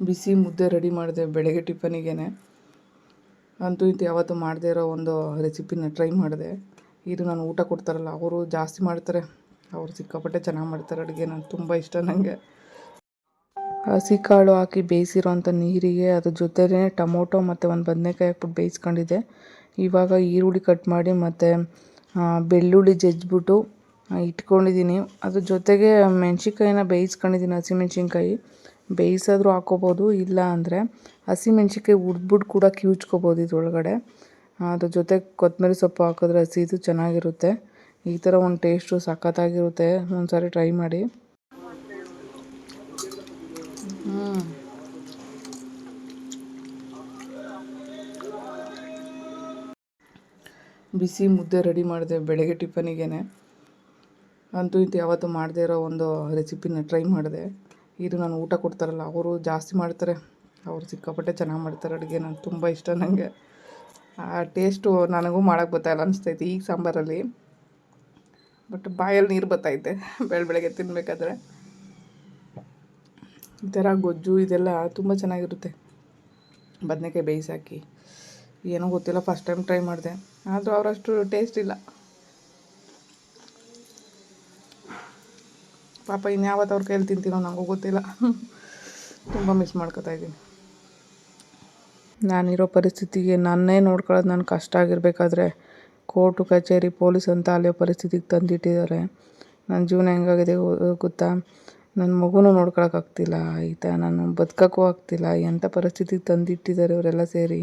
ಬಿಸಿ ಮುದ್ದೆ ರೆಡಿ ಮಾಡಿದೆ ಬೆಳಗ್ಗೆ ಟಿಫನಿಗೆ ಅಂತೂ ಇಂತು ಯಾವತ್ತೂ ಮಾಡದೇ ಇರೋ ಒಂದು ರೆಸಿಪಿನ ಟ್ರೈ ಮಾಡಿದೆ. ಇದು ನಾನು ಊಟ ಕೊಡ್ತಾರಲ್ಲ, ಅವರು ಜಾಸ್ತಿ ಮಾಡ್ತಾರೆ. ಅವರು ಸಿಕ್ಕಾಪಟ್ಟೆ ಚೆನ್ನಾಗಿ ಮಾಡ್ತಾರೆ ಅಡುಗೆ, ನಂಗೆ ತುಂಬ ಇಷ್ಟ ನನಗೆ ಹಸಿ ಕಾಳು ಹಾಕಿ ಬೇಯಿಸಿರೋಂಥ ನೀರಿಗೆ ಅದ್ರ ಜೊತೆಲೇ ಟೊಮೊಟೊ ಮತ್ತು ಒಂದು ಬದನೆಕಾಯಿ ಹಾಕ್ಬಿಟ್ಟು ಬೇಯಿಸ್ಕೊಂಡಿದ್ದೆ. ಇವಾಗ ಈರುಳ್ಳಿ ಕಟ್ ಮಾಡಿ ಮತ್ತು ಬೆಳ್ಳುಳ್ಳಿ ಜಜ್ಜಿಬಿಟ್ಟು ಇಟ್ಕೊಂಡಿದ್ದೀನಿ. ಅದ್ರ ಜೊತೆಗೆ ಮೆಣ್ಸಿನ್ಕಾಯಿನ ಬೇಯಿಸ್ಕೊಂಡಿದ್ದೀನಿ, ಹಸಿಮೆಣ್ಸಿನ್ಕಾಯಿ. ಬೇಯಿಸಾದ್ರೂ ಹಾಕ್ಕೋಬೋದು, ಇಲ್ಲ ಅಂದರೆ ಹಸಿಮೆಣ್ಸಿನ್ಕಾಯಿ ಹುರ್ದ್ಬಿಟ್ಟು ಕೂಡ ಕಿವುಚ್ಕೋಬೋದು ಇದ್ರೊಳಗಡೆ. ಅದ್ರ ಜೊತೆ ಕೊತ್ತಂಬರಿ ಸೊಪ್ಪು ಹಾಕಿದ್ರೆ ಹಸಿದು ಚೆನ್ನಾಗಿರುತ್ತೆ. ಈ ಥರ ಒಂದು ಟೇಸ್ಟು ಸಖತ್ತಾಗಿರುತ್ತೆ. ಒಂದು ಸಾರಿ ಟ್ರೈ ಮಾಡಿ ಬಿಸಿ ಮುದ್ದೆ ರೆಡಿ ಮಾಡಿದೆ ಬೆಳಗ್ಗೆ ಟಿಫನಿಗೆ ಅಂತೂ ಇಂತೂ ಯಾವತ್ತೂ ಮಾಡದೇ ಇರೋ ಒಂದು ರೆಸಿಪಿನ ಟ್ರೈ ಮಾಡಿದೆ. ಇದು ನಾನು ಊಟ ಕೊಡ್ತಾರಲ್ಲ, ಅವರು ಜಾಸ್ತಿ ಮಾಡ್ತಾರೆ. ಅವರು ಸಿಕ್ಕಾಪಟ್ಟೆ ಚೆನ್ನಾಗಿ ಮಾಡ್ತಾರೆ ಅಡುಗೆ, ನಂಗೆ ತುಂಬ ಇಷ್ಟ ನನಗೆ ಆ ಟೇಸ್ಟು ನನಗೂ ಮಾಡೋಕ್ಕೆ ಬರ್ತಾಯಿಲ್ಲ ಅನಿಸ್ತೈತೆ ಈಗ ಸಾಂಬಾರಲ್ಲಿ. ಬಟ್ ಬಾಯಲ್ಲಿ ನೀರು ಬರ್ತೈತೆ ಬೆಳೆ ಬೆಳಗ್ಗೆ ತಿನ್ನಬೇಕಾದ್ರೆ ಈ ಥರ ಗೊಜ್ಜು ಇದೆಲ್ಲ ತುಂಬ ಚೆನ್ನಾಗಿರುತ್ತೆ. ಬದನೆಕಾಯಿ ಬೇಯಿಸಾಕಿ. ಏನೋ ಗೊತ್ತಿಲ್ಲ ಫಸ್ಟ್ ಟೈಮ್ ಟ್ರೈ ಮಾಡಿದೆ. ಆದರೂ ಅವರಷ್ಟು ಟೇಸ್ಟ್ ಇಲ್ಲ. ಪಾಪ ಇನ್ಯಾವತ್ತು ಅವ್ರ ಕೈಯಲ್ಲಿ ತಿಂತೀನೋ ನನಗೂ ಗೊತ್ತಿಲ್ಲ. ತುಂಬ ಮಿಸ್ ಮಾಡ್ಕೊತಾ ಇದ್ದೀನಿ. ನಾನಿರೋ ಪರಿಸ್ಥಿತಿಗೆ ನನ್ನೇ ನೋಡ್ಕೊಳ್ಳೋದು ನನ್ನ ಕಷ್ಟ ಆಗಿರಬೇಕಾದ್ರೆ ಕೋರ್ಟು, ಕಚೇರಿ, ಪೊಲೀಸ್ ಅಂತ ಅಲ್ಲಿಯೋ ಪರಿಸ್ಥಿತಿಗೆ ತಂದಿಟ್ಟಿದ್ದಾರೆ. ನನ್ನ ಜೀವನ ಹೆಂಗಾಗಿದೆ ಗೊತ್ತಾ? ನನ್ನ ಮಗುನೂ ನೋಡ್ಕೊಳಕ್ಕಾಗ್ತಿಲ್ಲ ಆಯಿತಾ ನಾನು ಬದುಕೋಕ್ಕೂ ಆಗ್ತಿಲ್ಲ ಎಂಥ ಪರಿಸ್ಥಿತಿಗೆ ತಂದಿಟ್ಟಿದ್ದಾರೆ ಇವರೆಲ್ಲ ಸೇರಿ.